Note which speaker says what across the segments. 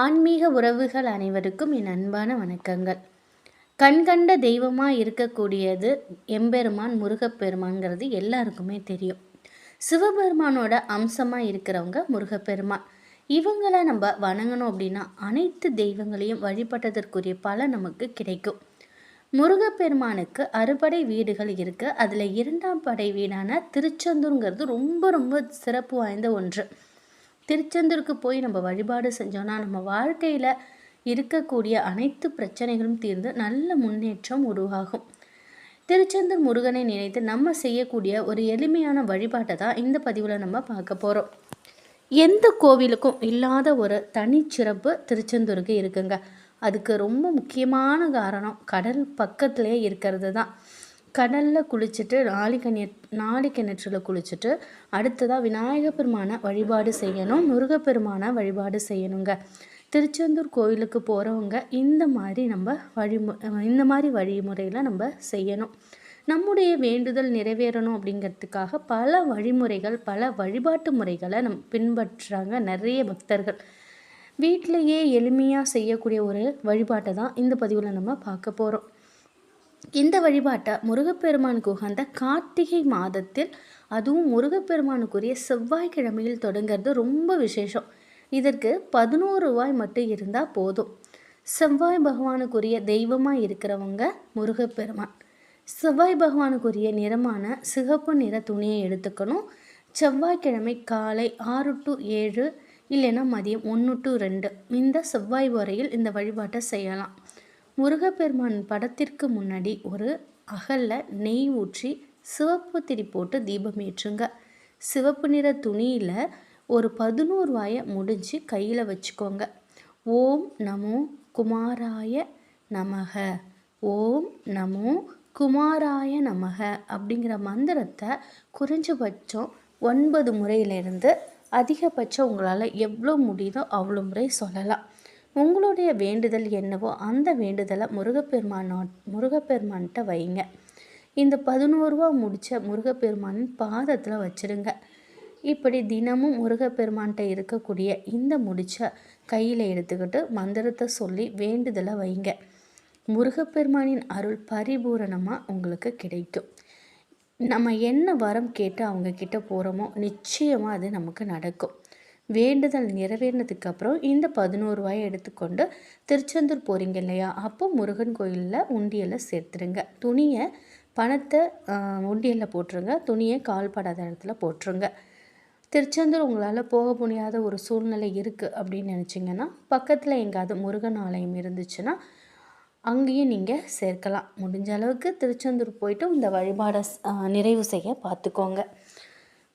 Speaker 1: ஆன்மீக உறவுகள் அனைவருக்கும் என் அன்பான வணக்கங்கள். கண்கண்ட தெய்வமாக இருக்கக்கூடியது எம்பெருமான் முருகப்பெருமான்கிறது எல்லாருக்குமே தெரியும். சிவபெருமானோட அம்சமாக இருக்கிறவங்க முருகப்பெருமான். இவங்களை நம்ம வணங்கணும் அப்படின்னா அனைத்து தெய்வங்களையும் வழிபட்டதற்குரிய பலன் நமக்கு கிடைக்கும். முருகப்பெருமானுக்கு அறுபடை வீடுகள் இருக்குது அதில் இரண்டாம் படை வீடான திருச்செந்தூருங்கிறது ரொம்ப ரொம்ப சிறப்பு வாய்ந்த ஒன்று. திருச்செந்தூருக்கு போய் நம்ம வழிபாடு செஞ்சோன்னா நம்ம வாழ்க்கையில் இருக்கக்கூடிய அனைத்து பிரச்சனைகளும் தீர்ந்து நல்ல முன்னேற்றம் உருவாகும். திருச்செந்தூர் முருகனை நினைத்து நம்ம செய்யக்கூடிய ஒரு எளிமையான வழிபாட்டை தான் இந்த பதிவில் நம்ம பார்க்க போகிறோம் எந்த கோவிலுக்கும் இல்லாத ஒரு தனிச்சிறப்பு திருச்செந்தூருக்கு இருக்குங்க. அதுக்கு ரொம்ப முக்கியமான காரணம் கடல் பக்கத்துலேயே இருக்கிறது தான். கடலில் குளிச்சுட்டு நாளி கண்ணீர் நாளி கிணற்றில் குளிச்சுட்டு அடுத்ததாக விநாயகப் பெருமானை வழிபாடு செய்யணும் முருகப்பெருமானை வழிபாடு செய்யணுங்க. திருச்செந்தூர் கோயிலுக்கு போகிறவங்க இந்த மாதிரி நம்ம வழிமு இந்த மாதிரி வழிமுறையில் நம்ம செய்யணும். நம்முடைய வேண்டுதல் நிறைவேறணும் அப்படிங்கிறதுக்காக பல வழிமுறைகள் பல வழிபாட்டு முறைகளை நம் பின்பற்றுறாங்க நிறைய பக்தர்கள். வீட்டிலையே எளிமையாக செய்யக்கூடிய ஒரு வழிபாட்டை தான் இந்த பதிவில் நம்ம பார்க்க போகிறோம் இந்த வழிபாட்டை முருகப்பெருமானுக்கு உகந்த கார்த்திகை மாதத்தில் அதுவும் முருகப்பெருமானுக்குரிய செவ்வாய்க்கிழமையில் தொடங்கிறது ரொம்ப விசேஷம். இதற்கு பதினோரு ரூபாய் மட்டும் இருந்தால் போதும். செவ்வாய் பகவானுக்குரிய தெய்வமாக இருக்கிறவங்க முருகப்பெருமான். செவ்வாய் பகவானுக்குரிய நிறமான சிகப்பு நிற துணியை எடுத்துக்கணும். செவ்வாய்க்கிழமை காலை ஆறு டு ஏழு இல்லைன்னா மதியம் ஒன்று டு ரெண்டு இந்த செவ்வாய் வரையில் இந்த வழிபாட்டை செய்யலாம். முருகப்பெருமான் படத்திற்கு முன்னாடி ஒரு அகல்ல நெய் ஊற்றி சிவப்பு திரி போட்டு தீபம் ஏற்றுங்க. சிவப்பு நிற துணியில் ஒரு பதினோரு வாயை முடிஞ்சு கையில் வச்சுக்கோங்க. ஓம் நமோ குமாராய நமக. ஓம் நமோ குமாராய நமக அப்படிங்கிற மந்திரத்தை குறைஞ்சபட்சம் ஒன்பது முறையிலிருந்து அதிகபட்சம் உங்களால் எவ்வளோ முடியுதோ அவ்வளோ முறை சொல்லலாம். உங்களுடைய வேண்டுதல் என்னவோ அந்த வேண்டுதலை முருகப்பெருமானோ முருகப்பெருமான்கிட்ட வைங்க. இந்த பதினோருவா முடித்த முருகப்பெருமானின் பாதத்தில் வச்சுருங்க. இப்படி தினமும் முருகப்பெருமான்கிட்ட இருக்கக்கூடிய இந்த முடிச்ச கையில் எடுத்துக்கிட்டு மந்திரத்தை சொல்லி வேண்டுதலை வைங்க. முருகப்பெருமானின் அருள் பரிபூரணமாக உங்களுக்கு கிடைக்கும். நம்ம என்ன வரம் கேட்டு அவங்கக்கிட்ட போகிறோமோ நிச்சயமாக அது நமக்கு நடக்கும். வேண்டுதல் நிறைவேறினதுக்கு அப்புறம் இந்த பதினோரு ரூபாயை எடுத்துக்கொண்டு திருச்செந்தூர் போகிறீங்க இல்லையா? அப்போ முருகன் கோயிலில் உண்டியலை சேர்த்துருங்க. துணியை பணத்தை உண்டியலில் போட்டுருங்க. துணியை கால்படாத இடத்துல போட்டுருங்க. திருச்செந்தூர் உங்களால் போக முடியாத ஒரு சூழ்நிலை இருக்குது அப்படின்னு நினச்சிங்கன்னா பக்கத்தில் எங்காவது முருகன் ஆலயம் இருந்துச்சுன்னா அங்கேயும் நீங்கள் சேர்க்கலாம். முடிஞ்ச அளவுக்கு திருச்செந்தூர் போயிட்டு இந்த வழிபாடை நிறைவு செய்ய பார்த்துக்கோங்க.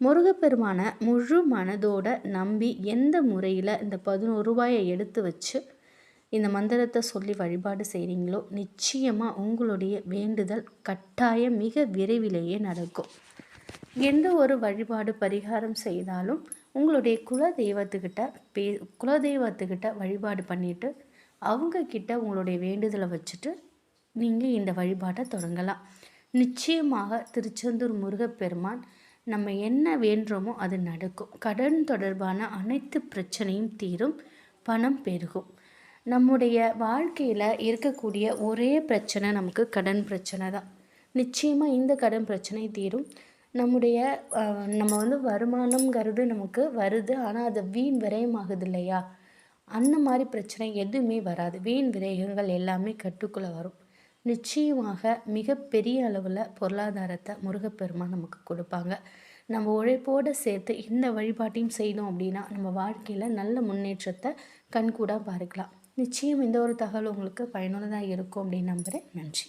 Speaker 1: முருகப்பெருமானை முழு மனதோட நம்பி எந்த முறையில் இந்த பதினோரு ரூபாயை எடுத்து வச்சு இந்த மந்திரத்தை சொல்லி வழிபாடு செய்கிறீங்களோ நிச்சயமாக உங்களுடைய வேண்டுதல் கட்டாயம் மிக விரைவிலேயே நடக்கும். எந்த ஒரு வழிபாடு பரிகாரம் செய்தாலும் உங்களுடைய குல தெய்வத்துக்கிட்ட பே குல தெய்வத்துக்கிட்ட வழிபாடு பண்ணிவிட்டு அவங்கக்கிட்ட உங்களுடைய வேண்டுதலை வச்சுட்டு நீங்கள் இந்த வழிபாட்டை தொடங்கலாம். நிச்சயமாக திருச்செந்தூர் முருகப்பெருமான் நம்ம என்ன வேண்டுறோமோ அது நடக்கும். கடன் தொடர்பான அனைத்து பிரச்சனையும் தீரும். பணம் பெருகும். நம்முடைய வாழ்க்கையில் இருக்கக்கூடிய ஒரே பிரச்சனை நமக்கு கடன் பிரச்சனை தான். நிச்சயமாக இந்த கடன் பிரச்சனை தீரும். நம்முடைய நம்ம வந்து வருமானங்கிறது நமக்கு வருது. ஆனால் அது வீண் விரயமாகுது இல்லையா? அந்த மாதிரி பிரச்சனை எதுவுமே வராது. வீண் விரயங்கள் எல்லாமே கட்டுக்குள்ளே வரும். நிச்சயமாக மிகப்பெரிய அளவில் பொருளாதாரத்தை முருகப்பெருமான் நமக்கு கொடுப்பாங்க. நம்ம உழைப்போடு சேர்த்து இந்த வழிபாட்டையும் செய்தோம் அப்படின்னா நம்ம வாழ்க்கையில் நல்ல முன்னேற்றத்தை கண்கூடாக பார்க்கலாம். நிச்சயம் இந்த ஒரு தகவல் உங்களுக்கு பயனுள்ளதாக இருக்கும் அப்படின்னு நம்புகிறேன் நன்றி.